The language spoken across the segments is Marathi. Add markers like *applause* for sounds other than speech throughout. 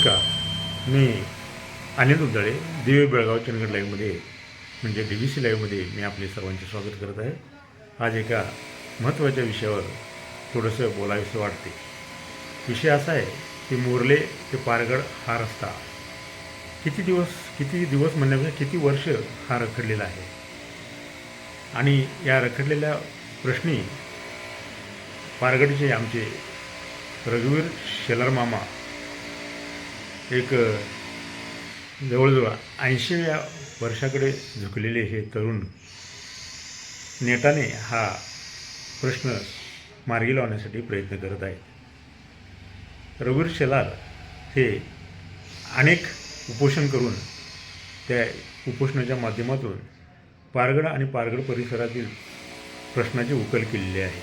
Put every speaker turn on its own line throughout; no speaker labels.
नमस्कार. मी अनिल उद्दळे दिवे बेळगाव चंदगड लाईव्हमध्ये म्हणजे डी व्ही सी लाईव्हमध्ये मी आपले सर्वांचे स्वागत करत आहे. आज एका महत्त्वाच्या विषयावर थोडंसं बोलावेसं वाटते. विषय असा आहे की मोरले ते पारगड हा रस्ता. किती दिवस किती दिवस म्हणण्यापेक्षा किती वर्ष हा रखडलेला आहे? आणि या रखडलेल्या प्रश्नी पारगडचे आमचे रघुवीर शेलार मामा एक जवळजवळ ऐंशीव्या वर्षाकडे झुकलेले हे तरुण नेटाने हा प्रश्न मार्गी लावण्यासाठी प्रयत्न करत आहेत. रघुवीर शेलार हे अनेक उपोषण करून त्या उपोषणाच्या माध्यमातून पारगड आणि पारगड परिसरातील प्रश्नाची उकल केलेली आहे.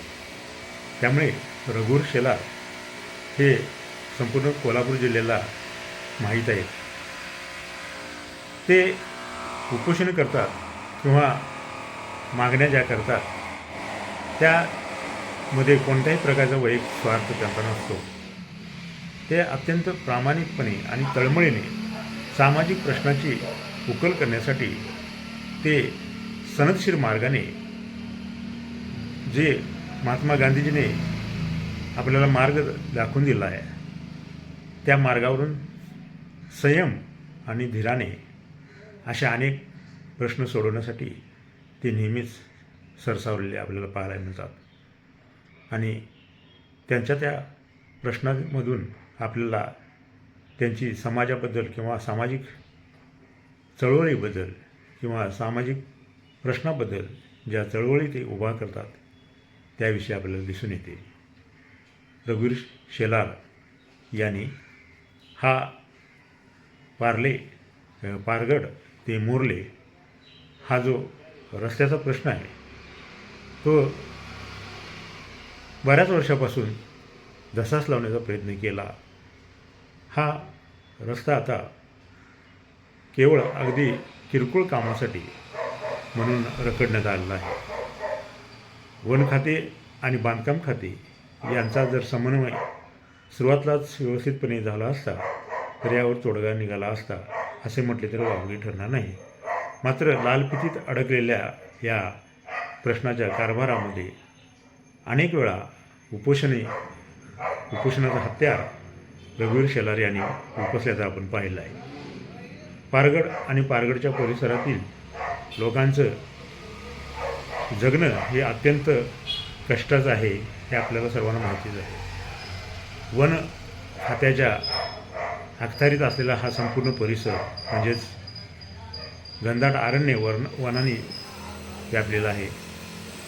त्यामुळे रघुवीर शेलार हे संपूर्ण कोल्हापूर जिल्ह्याला माहीत आहेत ते उपोषण करतात किंवा मागण्या ज्या करतात त्यामध्ये कोणत्याही प्रकारचा वैयक्तिक स्वार्थ त्यांचा नसतो. ते अत्यंत प्रामाणिकपणे आणि तळमळीने सामाजिक प्रश्नाची उकल करण्यासाठी ते सनदशीर मार्गाने जे महात्मा गांधीजीने आपल्याला मार्ग दाखवून दिला आहे त्या मार्गावरून संयम आणि धीराने अशा अनेक प्रश्न सोडवण्यासाठी ते नेहमीच सरसावलेले आपल्याला पाहायला मिळतात. आणि त्यांच्या त्या प्रश्नांमधून आपल्याला त्यांची समाजाबद्दल किंवा सामाजिक चळवळीबद्दल किंवा सामाजिक प्रश्नाबद्दल ज्या चळवळी ते उभा करतात त्याविषयी आपल्याला दिसून येते. रघुवीर शेलार यांनी हा पार्ले पारगड ते मोर्ले हा जो रस्त्याचा प्रश्न आहे तो बऱ्याच वर्षापासून धसास लावण्याचा प्रयत्न केला. हा रस्ता आता केवळ अगदी किरकोळ कामासाठी म्हणून रखडण्यात आलेला आहे. वन खाते आणि बांधकाम खाते यांचा जर समन्वय सुरुवातीलाच व्यवस्थितपणे झाला असता तर यावर तोडगा निघाला असता असे म्हटले तर वावगी ठरणार नाही. मात्र लालफितीत अडकलेल्या या प्रश्नाच्या कारभारामध्ये अनेक वेळा उपोषणे उपोषणाचा हत्यार रघुवीर शेलार यांनी उपसल्याचं आपण पाहिलं आहे. पारगड आणि पारगडच्या परिसरातील लोकांचं जगणं हे अत्यंत कष्टाचं आहे हे आपल्याला सर्वांना माहितीच आहे. वन खात्याच्या अखत्यारीत असलेला हा संपूर्ण परिसर म्हणजेच घनदाट अरण्य वन वनाने व्यापलेला आहे.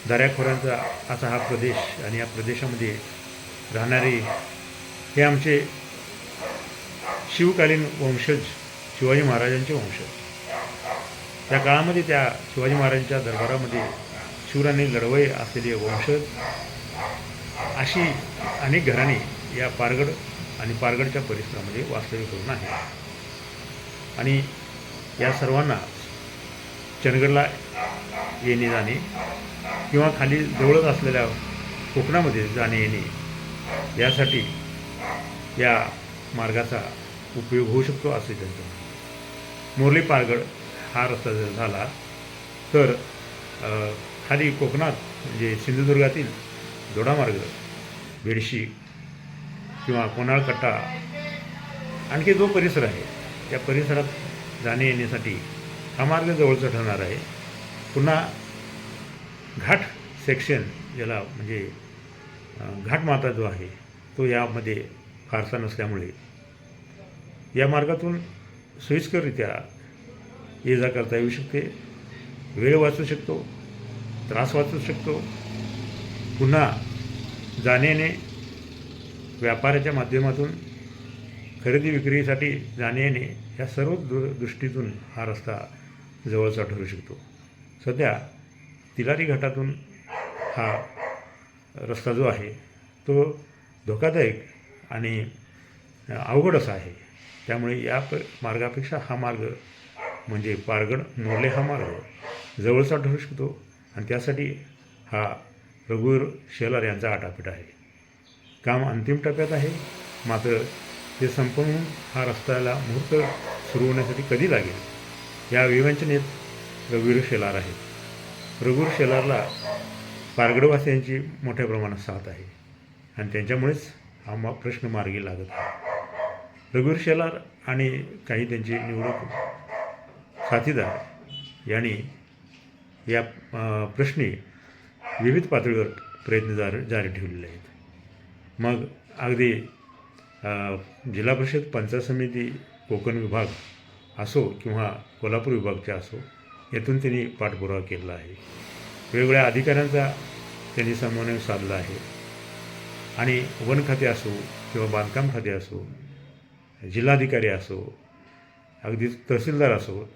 दऱ्याखोऱ्यांचा असा हा प्रदेश आणि या प्रदेशामध्ये राहणारे हे आमचे शिवकालीन वंशज शिवाजी महाराजांचे वंशज. त्या काळामध्ये त्या शिवाजी महाराजांच्या दरबारामध्ये शिवराने लढवय असलेले वंशज अशी अनेक घराणे या पारगड आणि पारगडच्या परिसरामध्ये वास्तव्य करून आहे आणि या सर्वांना चंदगडला येणे जाणे किंवा खाली जवळच असलेल्या कोकणामध्ये जाणे येणे यासाठी या मार्गाचा उपयोग होऊ शकतो असे त्यांचं म्हणणं. पारगड हा रस्ता जर झाला तर खाली कोकणात म्हणजे सिंधुदुर्गातील दोडामार्ग बेडशी किंवा कोणाळकट्टा आणखी जो परिसर आहे त्या परिसरात जाणे येण्यासाठी हा मार्ग जवळचा ठरणार आहे. पुन्हा घाट सेक्शन ज्याला म्हणजे घाटमाता जो आहे तो यामध्ये फारसा नसल्यामुळे या मार्गातून सोयीस्कररित्या ये जा करता येऊ शकते. वेळ वाचू शकतो त्रास वाचू शकतो. पुन्हा जाण्याने व्यापाराच्या माध्यमातून खरेदी विक्रीसाठी जाणे येणे या सर्व दृ दृष्टीतून हा रस्ता जवळचा ठरू शकतो. सध्या तिलारी घाटातून हा रस्ता जो आहे तो धोकादायक आणि अवघड असा आहे. त्यामुळे या प मार्गापेक्षा हा मार्ग म्हणजे पारगड मोरले हा मार्ग जवळचा ठरू शकतो आणि त्यासाठी हा रघुवीर शेलार यांचा आटापीट आहे. काम अंतिम टप्प्यात आहे. मात्र ते संपवून हा रस्त्याला मुहूर्त सुरू होण्यासाठी कधी लागेल? या विवंचनेत रघुवीर शेलार आहेत. रघुवीर शेलारला पारगडवासियांची मोठ्या प्रमाणात साथ आहे आणि त्यांच्यामुळेच हा मा प्रश्न मार्गी लागत आहे. रघुवीर शेलार आणि काही त्यांचे निवडक साथीदार यांनी या प्रश्नी विविध पातळीवर प्रयत्न जार जारी ठेवलेले आहेत. मग अगदी जिल्हा परिषद पंचायत समिती कोकण विभाग असो किंवा कोल्हापूर विभागचा असो यातून त्यांनी पाठपुरावा केलेला आहे. वेगवेगळ्या अधिकाऱ्यांचा त्यांनी समन्वय साधला आहे. आणि वन खाते असो किंवा बांधकाम खाते असो जिल्हाधिकारी असो अगदी तहसीलदार असो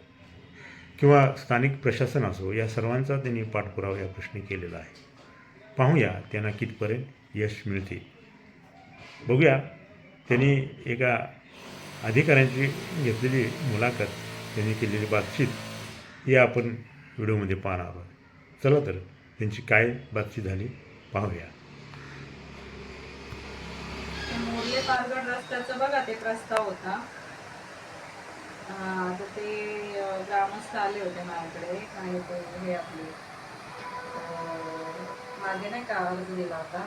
किंवा स्थानिक प्रशासन असो या सर्वांचा त्यांनी पाठपुरावा या प्रश्नी केलेला आहे. पाहूया त्यांना कितपर्यंत यश मिळते. बघूया. त्यांनी एका अधिकाऱ्यांची घेतलेली मुलाखत त्यांनी केलेली बातचीत ही आपण व्हिडिओमध्ये पाहणार आहोत. चला तर त्यांची काय बातचीत झाली पाहूया.
मोर्ले पारगड रस्त्याचं बघा ते प्रस्ताव होता. तर ते ग्रामस्थ आले होते माझ्याकडे. आणि हे आपले मागे नाही का अर्ज दिला होता?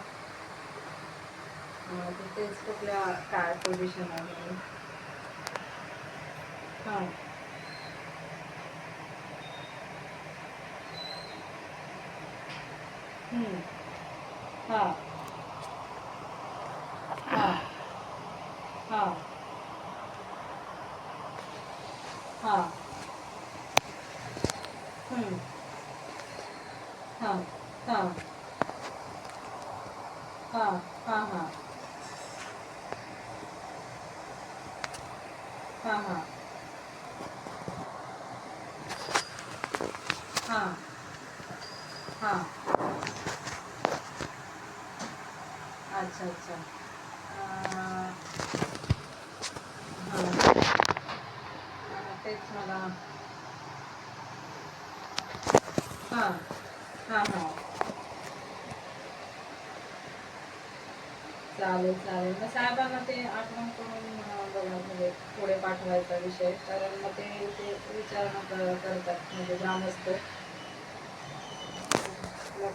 तेच कुठल्या काय पोझिशन आहे. हां. हां. 看看 चालेल चालेल. मग साहेबांना ते आठवण करून बघा म्हणजे पुढे पाठवायचा विषय. कारण मग ते विचारणा करतात म्हणजे ग्रामस्थ. मग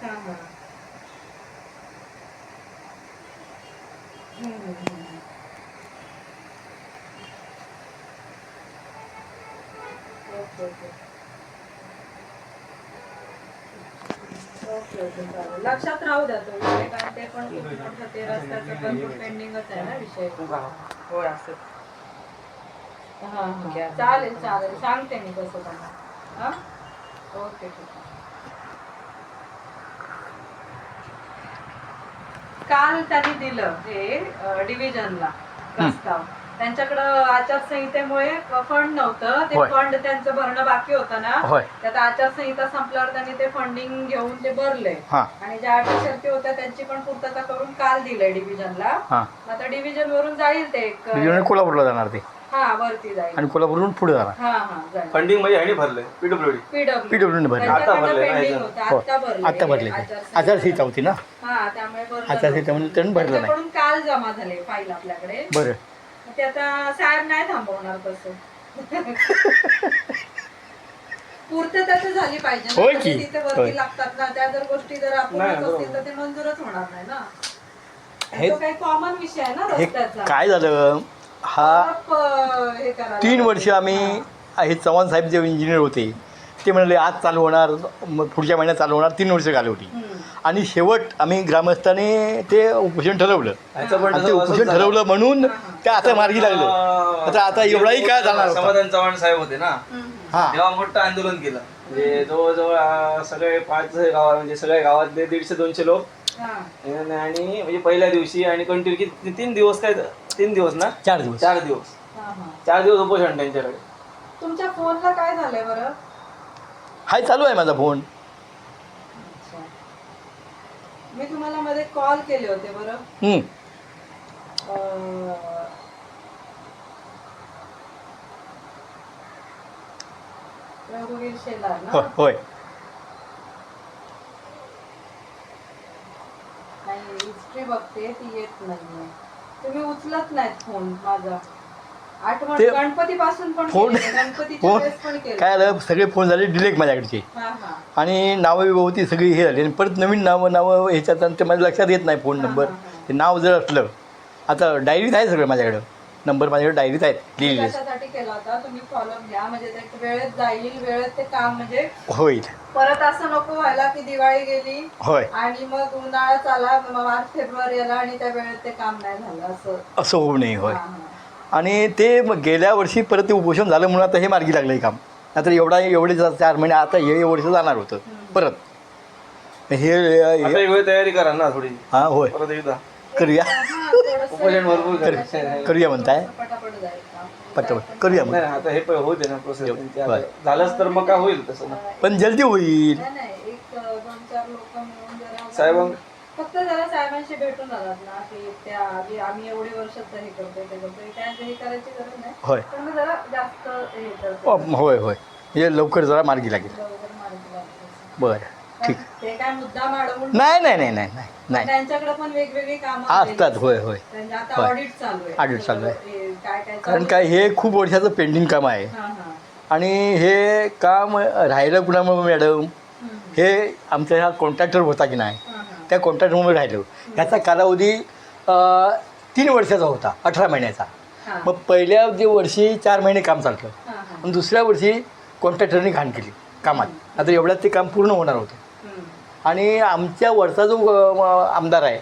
हां हां. हम्म, हम्म, हम्म. ओके ओके ओके ओके चालेल लक्षात राहू द्या तो विषय कारण ते पण खूप मोठं ते रस्त्याचं पण पेंडिंगच आहे ना विषय.
होय असं.
हां हां. चालेल चालेल. सांगते मी कसं त्यांना. हां? ओके ठीक आहे. काल त्यांनी दिलं हे डिव्हिजनला प्रस्ताव. त्यांच्याकडं आचारसंहितेमुळे फंड नव्हतं. ते
होय.
फंड त्यांचं भरणं बाकी होतं ना.
होय.
त्यात आचारसंहिता संपल्यावर त्यांनी ते फंडिंग घेऊन ते भरले.
हां.
आणि ज्या अटी शर्ती होत्या त्यांची पण पूर्तता करून काल दिलंय डिव्हिजनला
हां.
आता डिव्हिजन वरून जाईल ते एक
म्हणजे कोल्हापूरला जाणार ते.
हा वरती जाईल.
आणि कोल्हापूरवरून पुढे जाणार.
हा हा जाईल.
फंडिंग म्हणजे ह्याने भरलंय. पीडब्ल्यूडी
पीडब्ल्यू
PWD ने भरले.
आता भरले, नाही
पेंडिंग
का?
होतं.
हो.
आता भरले
आत्ता भरले ते आचारसंहिता होती ना?
हा त्यामुळे भरलं
आचारसंहिता म्हणून त्यांनी भरलं नाही.
त्यांच्याकडून काल जमा झाले फाईल आपल्याकडे.
बरं.
ते आता साहेब नाही थांबवणार तसं *laughs* पूर्तता तर झाली पाहिजे.
होय
म्हणजे
की?
तिथे
होय.
वरती लागतात ना त्या जर गोष्टी जर आपण
नाही,
असतील. तर ते मंजूरच होणार नाही ना
हे-
तो काही कॉमन विषय आहे ना
हे
रस्त्याचा
काय झालं हा
आप, अं, हे करायला
तीन. वर्ष आम्ही
हा.
चव्हाण साहेब जे इंजिनियर होते ते म्हणाले आज चालू होणार मग पुढच्या महिन्यात चालू होणार तीन वर्ष झाली होती
हम्म.
आणि शेवट आम्ही ग्रामस्थाने ते उपोषण ठरवलं. आणि ते उपोषण
झालं.
ठरवलं म्हणून ते आता मार्गी लागलं. आता आता एवढाही काय जाणार होता.
समाधान चव्हाण साहेब होते ना.
हा.
तेव्हा मोठं आंदोलन केलं. म्हणजे जवळजवळ अं, सगळे पाच गाव म्हणजे सगळ्या गावातले दीडशे दोनशे लोक.
हा.
आणि आणि म्हणजे पहिल्या दिवशी आणि कंटिन्यू किती तीन दिवस काय तीन दिवस ना?
चार दिवस.
चार दिवस.
हा, हा.
चार दिवस उपोषण त्यांच्याकडे.
तुमच्या फोनला काय झालंय बरं?
हाय चालू आहे माझा फोन.
मी तुम्हाला मध्ये कॉल केले होते बरं? रघुवीर शेलार
हो-
ना
होय
हिस्ट्री बघते ती येत नाहीये. तुम्ही उचलत नाहीत फोन माझा.
ते- फोन फोन काय झालं सगळे फोन झाले डिलेक्ट माझ्याकडचे.
हा हा.
आणि नावं होती सगळी हे झाली. आणि परत नवीन नावं नावं ह्याच्यात आणि ते माझ्या लक्षात येत नाही फोन नंबर. ते नाव जर असलं आता डायरीत आहे सगळं माझ्याकडं. नंबर माझ्याकडे डायरीत आहेत लिहिलेले.
कशासाठी केला होता? तुम्ही फॉलोअप घ्या. म्हणजे ते वेळेत जाईल वेळेत ते काम म्हणजे
होईल.
परत असं नको व्हायला की दिवाळी गेली
होय.
आणि मग उन्हाळा चाला मार्च फेब्रुवारी आला आणि त्या वेळेत ते काम नाही झालं असं.
असं होऊ नये होय. आणि ते मग गेल्या वर्षी परत ते उपोषण झालं म्हणून आता हे मार्गी लागलं हे काम. नाहीतर एवढा एवढे चार महिने आता हे वर्ष जाणार होतं. परत. हे
आता
हे-
तयारी करा ना थोडी.
हा होय.
परत एकदा.
करूया.
उपोषण भरपूर
कर
करा.
करूया म्हणताय.
पटापट
करूया मग.
नाही आता हे होऊ दे ना प्रोसेस. झालंच तर मग काय होईल तसं ना?
पण जल्दी होईल.
नाही फक्त जरा साहेबांशी भेटून आलात ना की त्या आधी आम्ही एवढे वर्षात हे करतोय ते करतोय काय हे करायची गरज नाही.
होय.
पण जरा जास्त हे
अ,
करतो
होय होय. हे लवकर जरा मार्गी लागेल.
बरोबर मार्गी लागते.
बरं ठीक.
ते काय मुद्दा अडवून
नाही नाही नाही नाही नाही नाही.
त्यांच्याकडे पण वेगवेगळी कामं
असतात होय होय.
म्हणजे आता
होय.
ऑडिट चालू आहे.
Audit चालू आहे.
हे काय काय
कारण काय हे खूप वर्षाचं पेंडिंग काम आहे.
हा हा.
आणि हे काम राहिलं कुणामुळे मॅडम?
हम्म.
हे आमच्या ह्या कॉन्ट्रॅक्टर होता की नाही?
हा, हा.
त्या कॉन्ट्रॅक्टरमुळे राहिलो ह्याचा कालावधी तीन वर्षाचा होता अठरा महिन्याचा. मग पहिल्या जे वर्षी चार महिने काम चालतं. आणि दुसऱ्या वर्षी कॉन्ट्रॅक्टरनी घाण केली कामात आता एवढ्यात ते काम पूर्ण होणार होतं. आणि आमच्या वरचा जो आमदार आहे.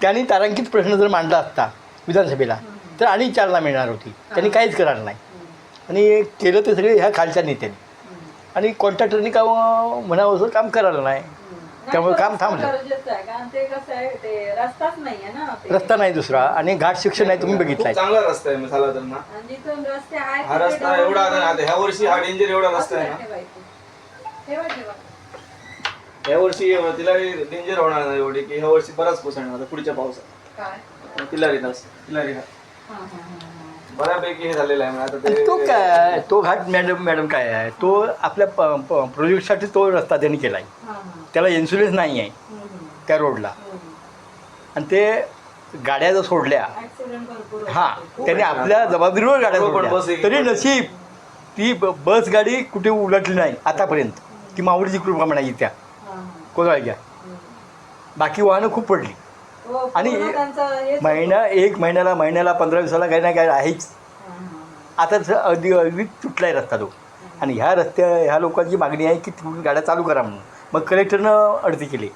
त्यांनी तारांकित प्रश्न जर मांडला असता विधानसभेला तर आणि चालना मिळणार होती त्यांनी काहीच करणार नाही. आणि केलं ते सगळे ह्या खालच्या नेत्यांनी. आणि कॉन्ट्रॅक्टरनी काम म्हणावं असं काम करायला नाही त्यामुळे काम थांबलं.
गरजेचं आहे कारण ते कसं आहे ते रस्ताच नाहीये ना ते.
रस्ता नाही दुसरा आणि घाट शिक्षण आहे तुम्ही
खूप
बघितलाय
चांगला रस्ता आहे झाला तर ना
आणि जिथून रस्ते आहेत
हा
तिथे
रस्ता एवढा आता आता ह्या वर्षी हा डेंजर एवढा रस्ता आहे ना
ठेवायचं. ठेवा ठेवा
ह्या वर्षी तिला डेंजर होणार नाही एवढी की ह्या वर्षी बराच कोसळणार आता पुढच्या पावसात
काय
तिलारी तास तिलारी
हा, हा, हा, हा.
बऱ्यापैकी हे झालेलं आहे म्हणजे आता ते
तो काय तो घाट मॅडम मॅडम काय आहे तो आपल्या प- प्रोजेक्टसाठी तो रस्ता त्यांनी केला आहे. त्याला इन्शुरन्स नाही आहे. त्या रोडला. आणि ते गाड्या जर सोडल्या हां. त्यांनी आपल्या जबाबदारीवर गाड्या
पण बस
सोडल्या तरी नशीब ती ब- बस गाडी कुठे उलटली नाही आतापर्यंत ती माऊलीची कृपा म्हणायची त्या. कोजाळच्या. बाकी वाहनं खूप पडली आणि
हेच होतं.
महिना एक महिन्याला महिन्याला पंधरा दिवसाला काही ना काही आहेच.
हा, हा, हा.
आता ज- अगदी अगदी तुटला आहे रस्ता तो. आणि ह्या रस्त्या ह्या लोकांची मागणी आहे की तुम्ही गाड्या चालू करा म्हणून. मग कलेक्टरनं अडती केली.